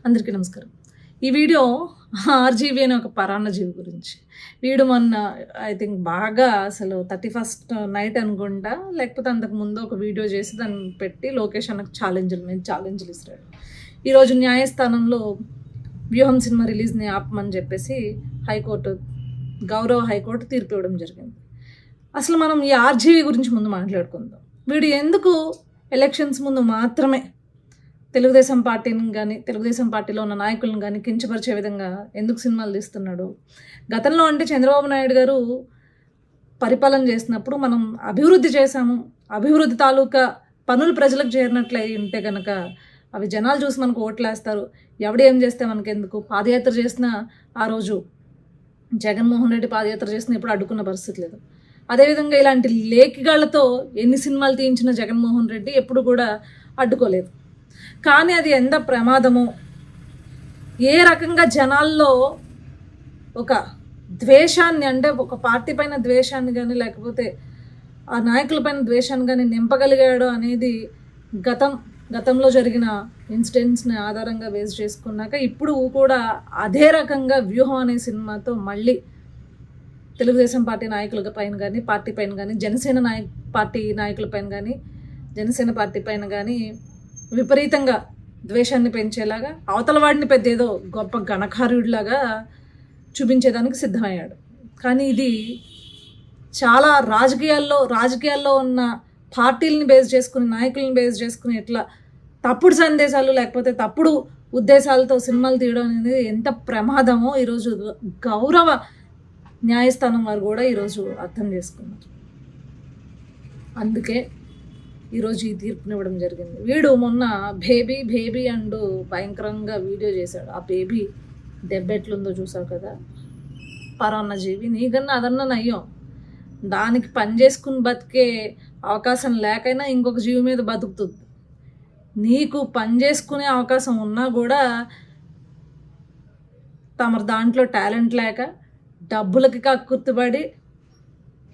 అందరికీ నమస్కారం. ఈ వీడియో ఆర్జీవి అనే ఒక పరాన్నజీవి గురించి. వీడు మొన్న ఐ థింక్ బాగా అసలు థర్టీ ఫస్ట్ నైట్ అనుకుంటా లేకపోతే అంతకు ముందు ఒక వీడియో చేసి దాన్ని పెట్టి లోకేష్ అన్నకు ఛాలెంజ్లు మీద ఛాలెంజ్లు ఇస్తాడు. ఈరోజు న్యాయస్థానంలో వ్యూహం సినిమా రిలీజ్ని ఆపమని చెప్పేసి హైకోర్టు గౌరవ హైకోర్టు తీర్పు ఇవ్వడం జరిగింది. అసలు మనం ఈ ఆర్జీవి గురించి ముందు మాట్లాడుకుందాం. వీడు ఎందుకు ఎలక్షన్స్ ముందు మాత్రమే తెలుగుదేశం పార్టీని కానీ తెలుగుదేశం పార్టీలో ఉన్న నాయకులను కానీ కించపరిచే విధంగా ఎందుకు సినిమాలు తీస్తున్నాడు? గతంలో అంటే చంద్రబాబు నాయుడు గారు పరిపాలన చేసినప్పుడు మనం అభివృద్ధి చేశాము. అభివృద్ధి తాలూకా పనులు ప్రజలకు చేరినట్లయి ఉంటే కనుక అవి జనాలు చూసి మనకు ఓట్లేస్తారు. ఎవడు ఏం చేస్తే మనకెందుకు? పాదయాత్ర చేసిన ఆ రోజు జగన్మోహన్ రెడ్డి పాదయాత్ర చేసిన ఇప్పుడు అడ్డుకున్న పరిస్థితి లేదు. అదేవిధంగా ఇలాంటి లేఖిగాళ్ళతో ఎన్ని సినిమాలు తీయించిన జగన్మోహన్ రెడ్డి ఎప్పుడు కూడా అడ్డుకోలేదు. కానీ అది ఎంత ప్రమాదమో? ఏ రకంగా జనాల్లో ఒక ద్వేషాన్ని అంటే ఒక పార్టీ పైన ద్వేషాన్ని కానీ లేకపోతే ఆ నాయకుల పైన ద్వేషాన్ని కానీ నింపగలిగాడు అనేది గతం గతంలో జరిగిన ఇన్సిడెంట్స్ని ఆధారంగా బేస్ చేసుకున్నాక ఇప్పుడు కూడా అదే రకంగా వ్యూహం అనే సినిమాతో మళ్ళీ తెలుగుదేశం పార్టీ నాయకుల పైన కానీ పార్టీ పైన కానీ జనసేన నాయక్ పార్టీ నాయకుల పైన కానీ జనసేన పార్టీ పైన కానీ విపరీతంగా ద్వేషాన్ని పెంచేలాగా అవతల వాడిని పెద్ద ఏదో గొప్ప ఘనకార్యుడిలాగా చూపించేదానికి సిద్ధమయ్యాడు. కానీ ఇది చాలా రాజకీయాల్లో రాజకీయాల్లో ఉన్న పార్టీలని బేస్ చేసుకుని నాయకులను బేస్ చేసుకుని ఎట్లా తప్పుడు సందేశాలు లేకపోతే తప్పుడు ఉద్దేశాలతో సినిమాలు తీయడం అనేది ఎంత ప్రమాదమో ఈరోజు గౌరవ న్యాయస్థానం వారు కూడా ఈరోజు అర్థం చేసుకున్నారు. అందుకే ఈరోజు ఈ తీర్పునివ్వడం జరిగింది. వీడు మొన్న బేబీ బేబీ అండ్ భయంకరంగా వీడియో చేశాడు. ఆ బేబీ దెబ్బెట్లుందో చూసావు కదా? పరాన్న జీవి నీకన్నా అదన్నా నయ్యం. దానికి పని చేసుకుని బతికే అవకాశం లేకైనా ఇంకొక జీవి మీద బతుకుతుంది. నీకు పని చేసుకునే అవకాశం ఉన్నా కూడా తమరు దాంట్లో టాలెంట్ లేక డబ్బులకి కక్కుర్తిపడి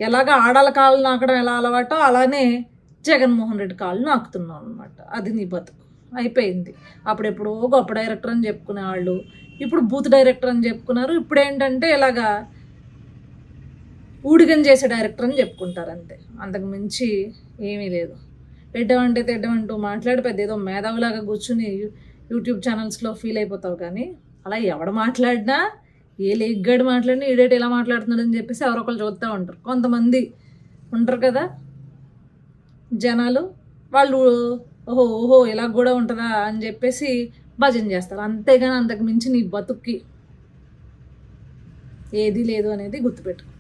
ఎలాగ ఆడాల కాళ్ళు నాకడం ఎలా అలవాటో అలానే జగన్మోహన్ రెడ్డి కాళ్ళు నాకుతున్నాం అనమాట అది నీ బతుకు. అయిపోయింది. అప్పుడెప్పుడో గొప్ప డైరెక్టర్ అని చెప్పుకునే వాళ్ళు ఇప్పుడు బూత్ డైరెక్టర్ అని చెప్పుకున్నారు ఇప్పుడు ఏంటంటే ఇలాగా ఊడిగం చేసే డైరెక్టర్ అని చెప్పుకుంటారు అంతే. అంతకు మించి ఏమీ లేదు. తెడ్డమంటే తెడ్డమంటూ మాట్లాడి పెద్ద ఏదో మేధావులాగా కూర్చుని యూట్యూబ్ ఛానల్స్లో ఫీల్ అయిపోతావు కానీ అలా ఎవడు మాట్లాడినా ఏ లేగ్గాడు మాట్లాడినా ఈడేటి ఎలా మాట్లాడుతున్నాడు అని చెప్పేసి ఎవరొకరు చూస్తూ ఉంటారు. కొంతమంది ఉంటారు కదా జనాలు వాళ్ళు ఓహో ఓహో ఇలా కూడా ఉంటుందా? అని చెప్పేసి భజన చేస్తారు. అంతేగాని అంతకు మించి నీ బతుక్కి ఏది లేదు అనేది గుర్తుపెట్టుకో.